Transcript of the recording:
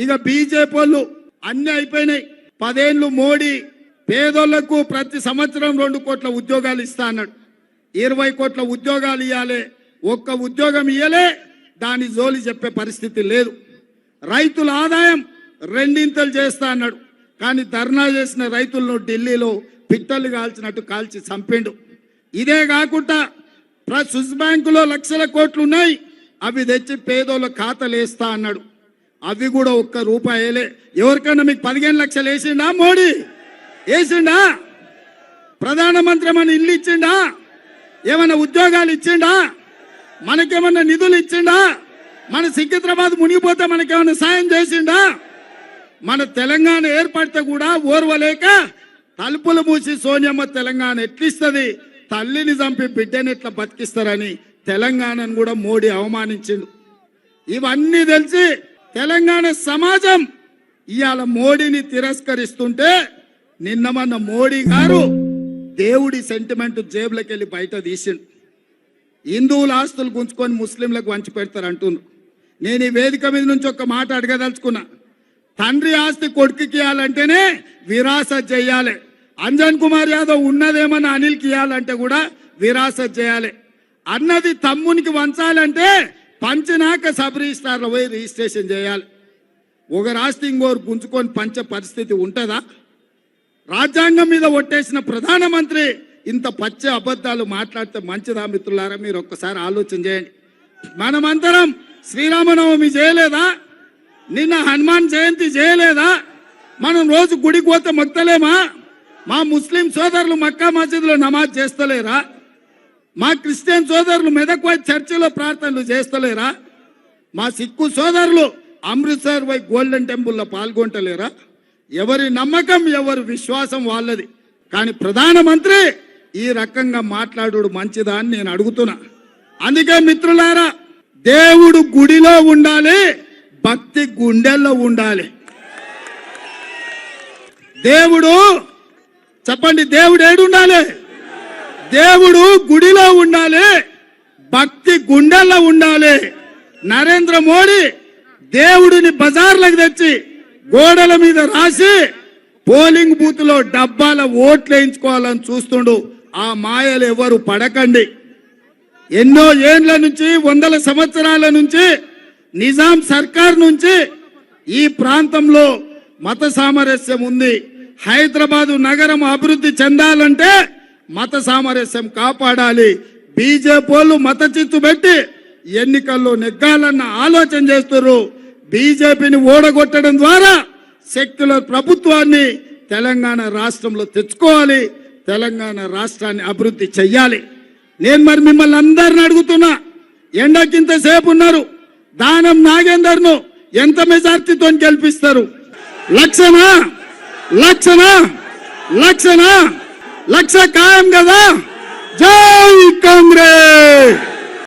ఇక బీజేపీ వాళ్ళు అన్ని అయిపోయినాయి. పదేళ్ళు మోడీ పేదోళ్ళకు ప్రతి సంవత్సరం రెండు కోట్ల ఉద్యోగాలు ఇస్తా అన్నాడు. ఇరవై కోట్ల ఉద్యోగాలు ఇవ్వాలి ఒక్క ఉద్యోగం ఇయ్యలే. దాని జోలి చెప్పే పరిస్థితి లేదు. రైతుల ఆదాయం రెండింతలు చేస్తా అన్నాడు. కానీ ధర్నా చేసిన రైతులను ఢిల్లీలో పిట్టలు కాల్చినట్టు కాల్చి చంపిండు. ఇదే కాకుండా ప్ర- స్విస్ బ్యాంకులో లక్షల కోట్లు ఉన్నాయి. అవి తెచ్చి పేదోళ్ళ ఖాతాలు వేస్తా అన్నాడు. అవి కూడా ఒక్క రూపాయలే. ఎవరికైనా మీకు పదిహేను లక్షలు వేసిండా మోడీ? వేసిండా? ప్రధానమంత్రి మన ఇల్లు ఇచ్చిండా? ఏమైనా ఉద్యోగాలు ఇచ్చిండా? మనకేమన్నా నిధులు ఇచ్చిండా? మన సికింద్రాబాద్ మునిగిపోతే మనకేమైనా సాయం చేసిండా? మన తెలంగాణ ఏర్పడితే కూడా ఓర్వలేక తలుపులు మూసి సోనియమ్మ తెలంగాణ ఎట్లిస్తుంది? తల్లిని చంపి బిడ్డని ఎట్లా బతికిస్తారని తెలంగాణను కూడా మోడీ అవమానించిండు. ఇవన్నీ తెలిసి తెలంగాణ సమాజం ఇవాళ మోడీని తిరస్కరిస్తుంటే నిన్న మన మోడీ గారు దేవుడి సెంటిమెంట్ జేబులోకి వెళ్ళి బయట తీసిండు. హిందువుల ఆస్తులు గుంజుకొని ముస్లింలకు వంచి పెడతారు అంటున్నారు నేను ఈ వేదిక మీద నుంచి ఒక మాట అడగదలుచుకున్నా. తండ్రి ఆస్తి కొడుకుకి ఇవ్వాలంటేనే విరాస చేయాలి అంజన్ కుమార్ యాదవ్ ఉన్నదేమన్నా అనిల్కి ఇవ్వాలంటే కూడా విరాస చేయాలి అన్నది తమ్మునికి వంచాలంటే పంచినాక సబ్ రిజిస్టార్లో పోయి రిజిస్ట్రేషన్ చేయాలి. ఒక రాష్ట్రం ఇంకోరు గుంజుకొని పంచే పరిస్థితి ఉంటుందా? రాజ్యాంగం మీద ఒట్టేసిన ప్రధానమంత్రి ఇంత పచ్చ అబద్ధాలు మాట్లాడితే మంచిదా మిత్రులారా? మీరు ఒక్కసారి ఆలోచన చేయండి. మనమందరం శ్రీరామనవమి చేయలేదా? నిన్న హనుమాన్ జయంతి చేయలేదా? మనం రోజు గుడికి పోతే మొక్కలేమా మా ముస్లిం సోదరులు మక్కా మసీదులో నమాజ్ చేస్తలేరా? మా క్రిస్టియన్ సోదరులు మెదక్ వైపు చర్చిలో ప్రార్థనలు చేస్తలేరా? మా సిక్కు సోదరులు అమృత్సర్ వై గోల్డెన్ టెంపుల్లో పాల్గొంటలేరా? ఎవరి నమ్మకం ఎవరి విశ్వాసం వాళ్ళది. కానీ ప్రధానమంత్రి ఈ రకంగా మాట్లాడు మంచిదా అని నేను అడుగుతున్నా. అందుకే మిత్రులారా దేవుడు గుడిలో ఉండాలి భక్తి గుండెల్లో ఉండాలి. దేవుడు చెప్పండి దేవుడు ఏడు ఉండాలి దేవుడు గుడిలో ఉండాలి భక్తి గుండెల్లో ఉండాలి. నరేంద్ర మోడీ దేవుడిని బజార్లకు తెచ్చి గోడల మీద రాసి పోలింగ్ బూత్లో డబ్బాల ఓట్లు వేయించుకోవాలని చూస్తుండు. ఆ మాయలు ఎవరు పడకండి. ఎన్నో ఏండ్ల నుంచి వందల సంవత్సరాల నుంచి నిజాం సర్కార్ నుంచి ఈ ప్రాంతంలో మత సామరస్యం ఉంది. హైదరాబాదు నగరం అభివృద్ధి చెందాలంటే మత సామరస్యం కాపాడాలి. బీజేపీ వాళ్ళు మత చిత్తు పెట్టి ఎన్నికల్లో నెగ్గాలన్న ఆలోచన చేస్తున్నారు బీజేపీని ఓడగొట్టడం ద్వారా సెక్యులర్ ప్రభుత్వాన్ని తెలంగాణ రాష్ట్రంలో తెచ్చుకోవాలి. తెలంగాణ రాష్ట్రాన్ని అభివృద్ధి చెయ్యాలి. నేను మరి మిమ్మల్ని అందరిని అడుగుతున్నా ఎండకింత సేపు ఉన్నారు దానం నాగేందర్ను ఎంత మెజార్టీతో గెలిపిస్తారు? లక్షనా? లక్షనా? లక్షనా? లక్ష ఖాయం కదా జై కాంగ్రెస్